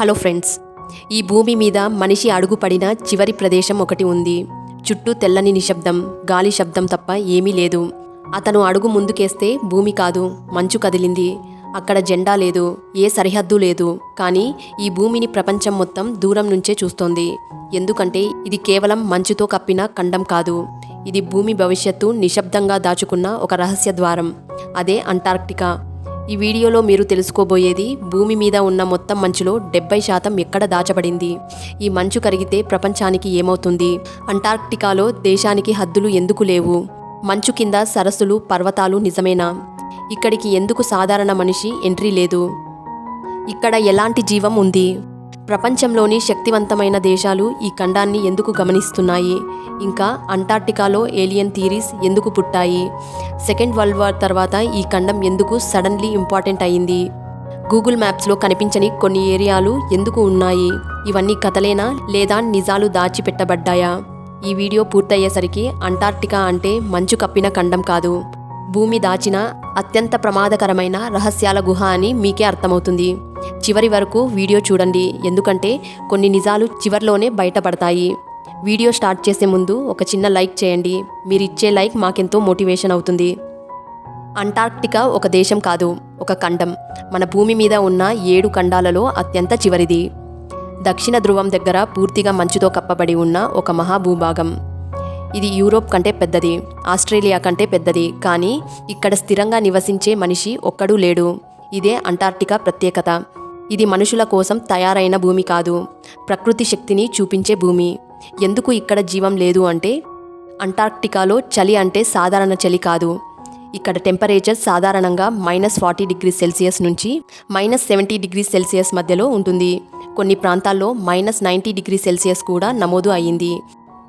Hello friends ఈ భూమి మీద మనిషి అడుగుపడిన చివరి ప్రదేశం ఒకటి ఉంది. చుట్టూ తెల్లని నిశ్శబ్దం గాలి శబ్దం తప్ప ఏమీ లేదు. అతను అడుగు ముందుకేస్తే భూమి కాదు మంచు కదిలింది. అక్కడ జెండా లేదు ఏ సరిహద్దు లేదు. కానీ ఈ భూమిని ప్రపంచం మొత్తం దూరం నుంచే చూస్తోంది. ఎందుకంటే ఇది కేవలం మంచుతో కప్పిన ఖండం కాదు. ఇది భూమి భవిష్యత్తు నిశ్శబ్దంగా దాచుకున్న ఒక రహస్య ద్వారం. అదే అంటార్క్టికా. ఈ వీడియోలో మీరు తెలుసుకోబోయేది భూమి మీద ఉన్న మొత్తం మంచులో డెబ్బై శాతం ఎక్కడ దాచబడింది? ఈ మంచు కరిగితే ప్రపంచానికి ఏమవుతుంది? అంటార్క్టికాలో దేశానికి హద్దులు ఎందుకు లేవు? మంచు కింద సరస్సులు పర్వతాలు నిజమేనా? ఇక్కడికి ఎందుకు సాధారణ మనిషి ఎంట్రీ లేదు? ఇక్కడ ఎలాంటి జీవం ఉంది? ప్రపంచంలోని శక్తివంతమైన దేశాలు ఈ ఖండాన్ని ఎందుకు గమనిస్తున్నాయి? ఇంకా అంటార్క్టికాలో ఏలియన్ థీరీస్ ఎందుకు పుట్టాయి? సెకండ్ వరల్డ్ వార్ తర్వాత ఈ ఖండం ఎందుకు సడన్లీ ఇంపార్టెంట్ అయింది? గూగుల్ మ్యాప్స్లో కనిపించని కొన్ని ఏరియాలు ఎందుకు ఉన్నాయి? ఇవన్నీ కథలేనా లేదా నిజాలు దాచిపెట్టబడ్డాయా? ఈ వీడియో పూర్తయ్యేసరికి అంటార్క్టికా అంటే మంచు కప్పిన ఖండం కాదు. భూమి దాచిన అత్యంత ప్రమాదకరమైన రహస్యాల గుహ అని మీకే అర్థమవుతుంది. చివరి వరకు వీడియో చూడండి ఎందుకంటే కొన్ని నిజాలు చివర్లోనే బయటపడతాయి. వీడియో స్టార్ట్ చేసే ముందు ఒక చిన్న లైక్ చేయండి. మీరు ఇచ్చే లైక్ మాకెంతో మోటివేషన్ అవుతుంది. అంటార్క్టికా ఒక దేశం కాదు ఒక ఖండం. మన భూమి మీద ఉన్న ఏడు ఖండాలలో అత్యంత చివరిది. దక్షిణ ధృవం దగ్గర పూర్తిగా మంచుతో కప్పబడి ఉన్న ఒక మహాభూభాగం. ఇది యూరోప్ కంటే పెద్దది ఆస్ట్రేలియా కంటే పెద్దది కానీ ఇక్కడ స్థిరంగా నివసించే మనిషి ఒక్కడూ లేడు. ఇదే అంటార్క్టికా ప్రత్యేకత. ఇది మనుషుల కోసం తయారైన భూమి కాదు ప్రకృతి శక్తిని చూపించే భూమి. ఎందుకు ఇక్కడ జీవం లేదు అంటే అంటార్క్టికాలో చలి అంటే సాధారణ చలి కాదు. ఇక్కడ టెంపరేచర్ సాధారణంగా మైనస్ ఫార్టీ డిగ్రీ సెల్సియస్ నుంచి మైనస్ సెవెంటీ డిగ్రీ సెల్సియస్ మధ్యలో ఉంటుంది. కొన్ని ప్రాంతాల్లో మైనస్ నైంటీ డిగ్రీ సెల్సియస్ కూడా నమోదు అయ్యింది.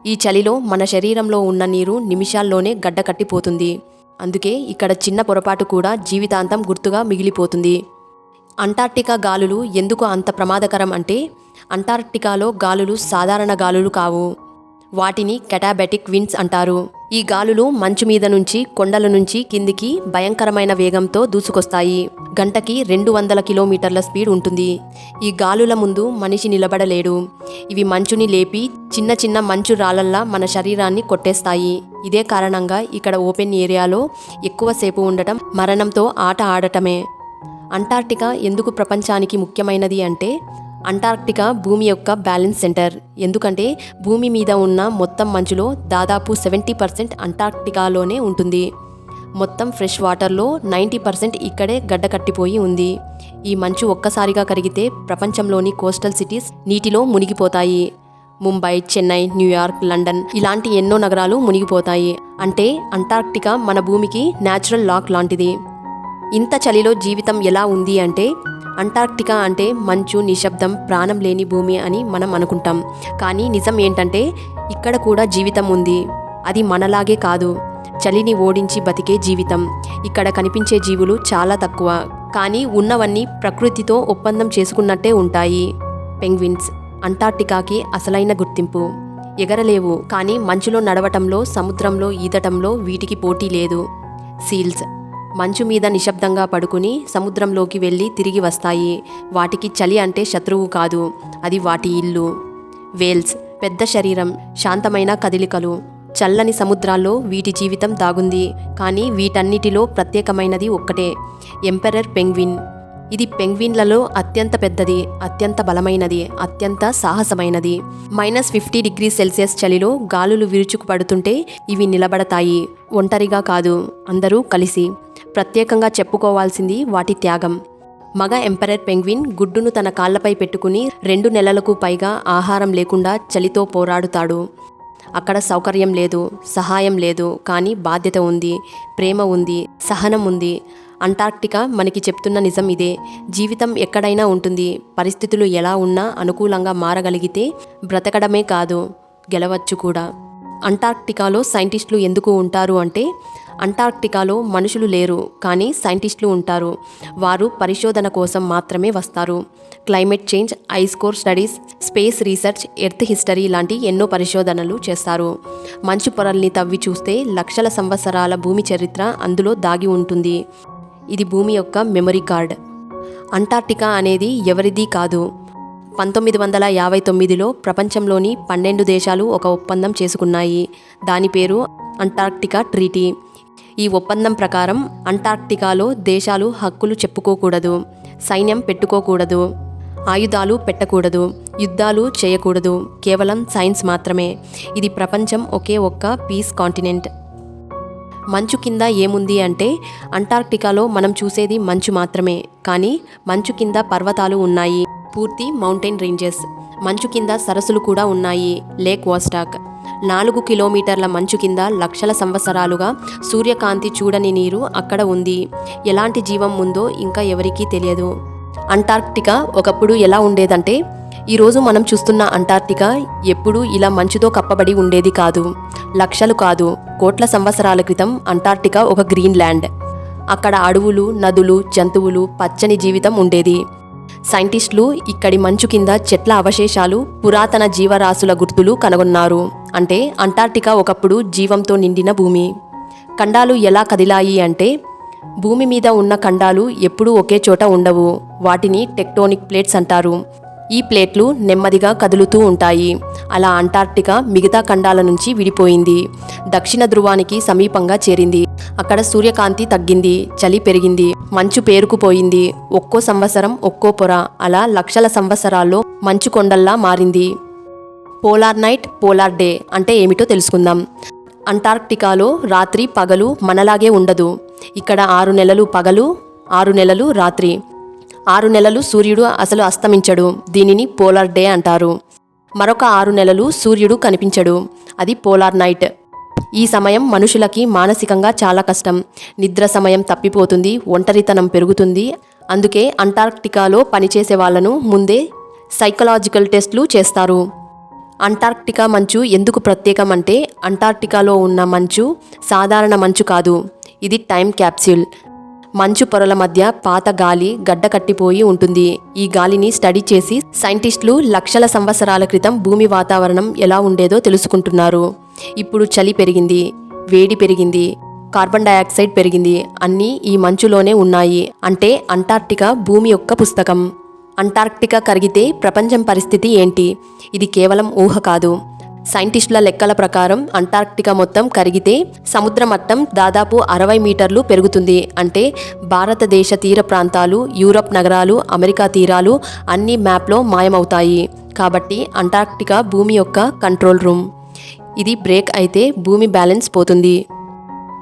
ఈ చలిలో మన శరీరంలో ఉన్న నీరు నిమిషాల్లోనే గడ్డకట్టిపోతుంది అందుకే ఇక్కడ చిన్న పొరపాటు కూడా జీవితాంతం గుర్తుగా మిగిలిపోతుంది. అంటార్క్టికా గాలులు ఎందుకు అంత ప్రమాదకరం అంటే అంటార్క్టికాలో గాలులు సాధారణ గాలులు కావు. వాటిని కెటాబెటిక్ విండ్స్ అంటారు. ఈ గాలులు మంచు మీద నుంచి కొండల నుంచి కిందికి భయంకరమైన వేగంతో దూసుకొస్తాయి. గంటకి రెండు వందల కిలోమీటర్ల స్పీడ్ ఉంటుంది. ఈ గాలుల ముందు మనిషి నిలబడలేడు. ఇవి మంచుని లేపి చిన్న చిన్న మంచు రాళ్ళల్లా మన శరీరాన్ని కొట్టేస్తాయి. ఇదే కారణంగా ఇక్కడ ఓపెన్ ఏరియాలో ఎక్కువసేపు ఉండటం మరణంతో ఆట ఆడటమే. అంటార్క్టికా ఎందుకు ప్రపంచానికి ముఖ్యమైనది అంటే అంటార్క్టికా భూమి యొక్క బ్యాలెన్స్ సెంటర్. ఎందుకంటే భూమి మీద ఉన్న మొత్తం మంచులో దాదాపు సెవెంటీ పర్సెంట్ అంటార్క్టికాలోనే ఉంటుంది. మొత్తం ఫ్రెష్ వాటర్లో నైంటీ పర్సెంట్ ఇక్కడే గడ్డ కట్టిపోయి ఉంది. ఈ మంచు ఒక్కసారిగా కరిగితే ప్రపంచంలోని కోస్టల్ సిటీస్ నీటిలో మునిగిపోతాయి. ముంబై చెన్నై న్యూయార్క్ లండన్ ఇలాంటి ఎన్నో నగరాలు మునిగిపోతాయి. అంటే అంటార్క్టికా మన భూమికి న్యాచురల్ లాక్ లాంటిది. ఇంత చలిలో జీవితం ఎలా ఉంది అంటే అంటార్క్టికా అంటే మంచు నిశ్శబ్దం ప్రాణం లేని భూమి అని మనం అనుకుంటాం. కానీ నిజం ఏంటంటే ఇక్కడ కూడా జీవితం ఉంది. అది మనలాగే కాదు. చలిని ఓడించి బతికే జీవితం. ఇక్కడ కనిపించే జీవులు చాలా తక్కువ. కానీ ఉన్నవన్నీ ప్రకృతితో ఒప్పందం చేసుకున్నట్టే ఉంటాయి. పెంగ్విన్స్ అంటార్క్టికాకి అసలైన గుర్తింపు. ఎగరలేవు. కానీ మంచులో నడవటంలో సముద్రంలో ఈదటంలో వీటికి పోటీ లేదు. సీల్స్ మంచు మీద నిశ్శబ్దంగా పడుకుని సముద్రంలోకి వెళ్ళి తిరిగి వస్తాయి. వాటికి చలి అంటే శత్రువు కాదు. అది వాటి ఇల్లు. వేల్స్ పెద్ద శరీరం శాంతమైన కదిలికలు. చల్లని సముద్రాల్లో వీటి జీవితం దాగుంది. కానీ వీటన్నిటిలో ప్రత్యేకమైనది ఒక్కటే. Emperor penguin. ఇది పెంగ్విన్లలో అత్యంత పెద్దది అత్యంత బలమైనది అత్యంత సాహసమైనది. మైనస్ ఫిఫ్టీ డిగ్రీ సెల్సియస్ చలిలో గాలులు విరుచుకు పడుతుంటే ఇవి నిలబడతాయి. ఒంటరిగా కాదు అందరూ కలిసి. ప్రత్యేకంగా చెప్పుకోవాల్సింది వాటి త్యాగం. మగ ఎంపరర్ పెంగ్విన్ గుడ్డును తన కాళ్ళపై పెట్టుకుని రెండు నెలలకు పైగా ఆహారం లేకుండా చలితో పోరాడుతాడు. అక్కడ సౌకర్యం లేదు సహాయం లేదు కానీ బాధ్యత ఉంది ప్రేమ ఉంది సహనం ఉంది. అంటార్క్టికా మనకి చెప్తున్న నిజం ఇదే. జీవితం ఎక్కడైనా ఉంటుంది. పరిస్థితులు ఎలా ఉన్నా అనుకూలంగా మారగలిగితే బ్రతకడమే కాదు గెలవచ్చు కూడా. అంటార్క్టికాలో సైంటిస్టులు ఎందుకు ఉంటారు అంటే అంటార్క్టికాలో మనుషులు లేరు కానీ సైంటిస్టులు ఉంటారు. వారు పరిశోధన కోసం మాత్రమే వస్తారు. Climate change ice core studies space research earth history లాంటి ఎన్నో పరిశోధనలు చేస్తారు. మంచు పొరల్ని తవ్వి చూస్తే లక్షల సంవత్సరాల భూమి చరిత్ర అందులో దాగి ఉంటుంది. ఇది భూమి యొక్క మెమరీ కార్డ్ అంటార్క్టికా అనేది ఎవరిది కాదు. పంతొమ్మిది వందల యాభై తొమ్మిదిలో ప్రపంచంలోని పన్నెండు దేశాలు ఒక ఒప్పందం చేసుకున్నాయి. దాని పేరు అంటార్క్టికా ట్రీటీ ఈ ఒప్పందం ప్రకారం అంటార్క్టికాలో దేశాలు హక్కులు చెప్పుకోకూడదు సైన్యం పెట్టుకోకూడదు ఆయుధాలు పెట్టకూడదు యుద్ధాలు చేయకూడదు కేవలం సైన్స్ మాత్రమే. ఇది ప్రపంచం ఒకే ఒక్క పీస్ కాంటినెంట్ మంచు కింద ఏముంది అంటే అంటార్క్టికాలో మనం చూసేది మంచు మాత్రమే. కానీ మంచు కింద పర్వతాలు ఉన్నాయి. పూర్తి మౌంటైన్ రేంజెస్. మంచు కింద సరస్సులు కూడా ఉన్నాయి. Lake Vostok. నాలుగు కిలోమీటర్ల మంచు కింద లక్షల సంవత్సరాలుగా సూర్యకాంతి చూడని నీరు అక్కడ ఉంది. ఎలాంటి జీవం ఉందో ఇంకా ఎవరికీ తెలియదు. అంటార్క్టికా ఒకప్పుడు ఎలా ఉండేదంటే ఈరోజు మనం చూస్తున్న అంటార్క్టికా ఎప్పుడూ ఇలా మంచుతో కప్పబడి ఉండేది కాదు లక్షలు కాదు కోట్ల సంవత్సరాల క్రితం అంటార్క్టికా ఒక గ్రీన్ ల్యాండ్. అక్కడ అడవులు నదులు జంతువులు పచ్చని జీవితం ఉండేది. సైంటిస్టులు ఇక్కడి మంచు కింద చెట్ల అవశేషాలు పురాతన జీవరాశుల గుర్తులు కనుగొన్నారు. అంటే అంటార్క్టికా ఒకప్పుడు జీవంతో నిండిన భూమి. ఖండాలు ఎలా కదిలాయి అంటే భూమి మీద ఉన్న ఖండాలు ఎప్పుడూ ఒకే చోట ఉండవు. వాటిని టెక్టోనిక్ ప్లేట్స్ అంటారు. ఈ ప్లేట్లు నెమ్మదిగా కదులుతూ ఉంటాయి. అలా అంటార్క్టికా మిగతా ఖండాల నుంచి విడిపోయింది. దక్షిణ ధృవానికి సమీపంగా చేరింది. అక్కడ సూర్యకాంతి తగ్గింది. చలి పెరిగింది. మంచు పేరుకుపోయింది. ఒక్కో సంవత్సరం ఒక్కో పొర. అలా లక్షల సంవత్సరాల్లో మంచు కొండల్లా మారింది. పోలార్ నైట్ పోలార్ డే అంటే ఏమిటో తెలుసుకుందాం. అంటార్క్టికాలో రాత్రి పగలు మనలాగే ఉండదు. ఇక్కడ ఆరు నెలలు పగలు ఆరు నెలలు రాత్రి. ఆరు నెలలు సూర్యుడు అసలు అస్తమించడు. దీనిని పోలార్ డే అంటారు. మరొక ఆరు నెలలు సూర్యుడు కనిపించడు. అది పోలార్ నైట్. ఈ సమయం మనుషులకి మానసికంగా చాలా కష్టం. నిద్ర సమయం తప్పిపోతుంది ఒంటరితనం పెరుగుతుంది. అందుకే అంటార్క్టికాలో పనిచేసే వాళ్ళను ముందే సైకలాజికల్ టెస్ట్లు చేస్తారు. అంటార్క్టికా మంచు ఎందుకు ప్రత్యేకం అంటే అంటార్క్టికాలో ఉన్న మంచు సాధారణ మంచు కాదు. ఇది టైం క్యాప్స్యూల్. మంచు పొరల మధ్య పాత గాలి గడ్డ కట్టిపోయి ఉంటుంది. ఈ గాలిని స్టడీ చేసి సైంటిస్టులు లక్షల సంవత్సరాల క్రితం భూమి వాతావరణం ఎలా ఉండేదో తెలుసుకుంటున్నారు. ఇప్పుడు చలి పెరిగింది వేడి పెరిగింది కార్బన్ డయాక్సైడ్ పెరిగింది. అన్నీ ఈ మంచులోనే ఉన్నాయి. అంటే అంటార్క్టికా భూమి యొక్క పుస్తకం. అంటార్క్టికా కరిగితే ప్రపంచం పరిస్థితి ఏంటి? ఇది కేవలం ఊహ కాదు. సైంటిస్టుల లెక్కల ప్రకారం అంటార్క్టికా మొత్తం కరిగితే సముద్ర మట్టం దాదాపు అరవై మీటర్లు పెరుగుతుంది. అంటే భారతదేశ తీర ప్రాంతాలు యూరప్ నగరాలు అమెరికా తీరాలు అన్ని మ్యాప్లో మాయమవుతాయి. కాబట్టి అంటార్క్టికా భూమి యొక్క కంట్రోల్ రూమ్. ఇది బ్రేక్ అయితే భూమి బ్యాలెన్స్ పోతుంది.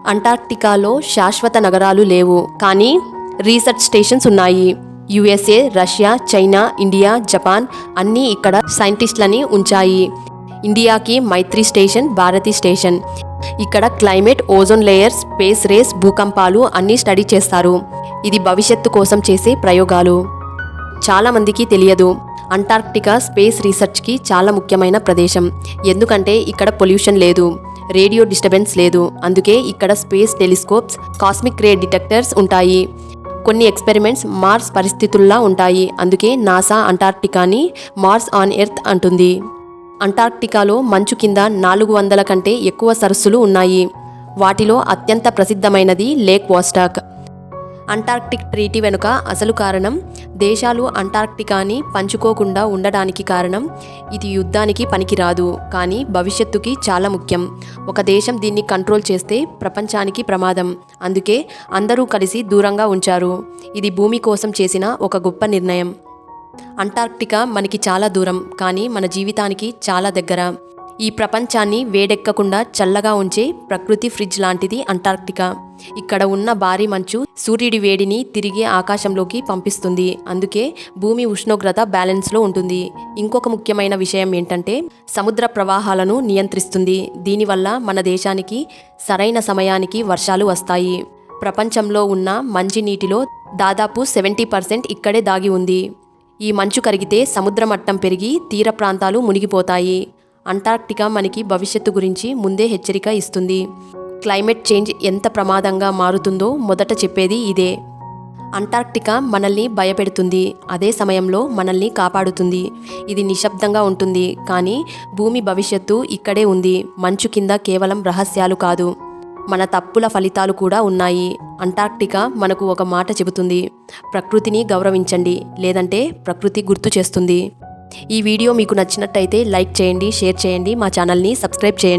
అంటార్క్టికాలో శాశ్వత నగరాలు లేవు. కానీ రీసెర్చ్ స్టేషన్స్ ఉన్నాయి. USA Russia China India Japan అన్నీ ఇక్కడ సైంటిస్టులని ఉంచాయి. ఇండియాకి మైత్రి స్టేషన్ భారతి స్టేషన్. ఇక్కడ climate ozone layer space race భూకంపాలు అన్నీ స్టడీ చేస్తారు. ఇది భవిష్యత్తు కోసం చేసే ప్రయోగాలు. చాలామందికి తెలియదు. అంటార్క్టికా స్పేస్ రీసెర్చ్కి చాలా ముఖ్యమైన ప్రదేశం. ఎందుకంటే ఇక్కడ పొల్యూషన్ లేదు రేడియో డిస్టర్బెన్స్ లేదు. అందుకే ఇక్కడ space telescopes cosmic ray detectors ఉంటాయి. కొన్ని ఎక్స్పెరిమెంట్స్ మార్స్ పరిస్థితుల్లా ఉంటాయి. అందుకే నాసా అంటార్క్టికాని మార్స్ ఆన్ ఎర్త్ అంటుంది. అంటార్క్టికాలో మంచు కింద నాలుగు వందల కంటే ఎక్కువ సరస్సులు ఉన్నాయి. వాటిలో అత్యంత ప్రసిద్ధమైనది లేక్ వాస్టాక్. అంటార్క్టిక్ ట్రీటీ వెనుక అసలు కారణం దేశాలు అంటార్క్టికాని పంచుకోకుండా ఉండడానికి కారణం ఇది యుద్ధానికి పనికిరాదు కానీ భవిష్యత్తుకి చాలా ముఖ్యం. ఒక దేశం దీన్ని కంట్రోల్ చేస్తే ప్రపంచానికి ప్రమాదం. అందుకే అందరూ కలిసి దూరంగా ఉంచారు. ఇది భూమి కోసం చేసిన ఒక గొప్ప నిర్ణయం. అంటార్క్టికా మనకి చాలా దూరం కానీ మన జీవితానికి చాలా దగ్గర. ఈ ప్రపంచాన్ని వేడెక్కకుండా చల్లగా ఉంచే ప్రకృతి ఫ్రిడ్జ్ లాంటిది అంటార్క్టికా. ఇక్కడ ఉన్న భారీ మంచు సూర్యుడి వేడిని తిరిగి ఆకాశంలోకి పంపిస్తుంది. అందుకే భూమి ఉష్ణోగ్రత బ్యాలెన్స్లో ఉంటుంది. ఇంకొక ముఖ్యమైన విషయం ఏంటంటే సముద్ర ప్రవాహాలను నియంత్రిస్తుంది. దీనివల్ల మన దేశానికి సరైన సమయానికి వర్షాలు వస్తాయి. ప్రపంచంలో ఉన్న మంచినీటిలో దాదాపు సెవెంటీ పర్సెంట్ ఇక్కడే దాగి ఉంది. ఈ మంచు కరిగితే సముద్ర మట్టం పెరిగి తీర ప్రాంతాలు మునిగిపోతాయి. అంటార్క్టికా మనకి భవిష్యత్తు గురించి ముందే హెచ్చరిక ఇస్తుంది. క్లైమేట్ చేంజ్ ఎంత ప్రమాదంగా మారుతుందో మొదట చెప్పేది ఇదే. అంటార్క్టికా మనల్ని భయపెడుతుంది. అదే సమయంలో మనల్ని కాపాడుతుంది. ఇది నిశ్శబ్దంగా ఉంటుంది. కానీ భూమి భవిష్యత్తు ఇక్కడే ఉంది. మంచు కింద కేవలం రహస్యాలు కాదు. మన తప్పుల ఫలితాలు కూడా ఉన్నాయి. అంటార్క్టికా మనకు ఒక మాట చెబుతుంది. ప్రకృతిని గౌరవించండి లేదంటే ప్రకృతి గుర్తు చేస్తుంది. ఈ వీడియో మీకు నచ్చినట్టయితే లైక్ చేయండి షేర్ చేయండి మా ఛానల్ని సబ్స్క్రైబ్ చేయండి.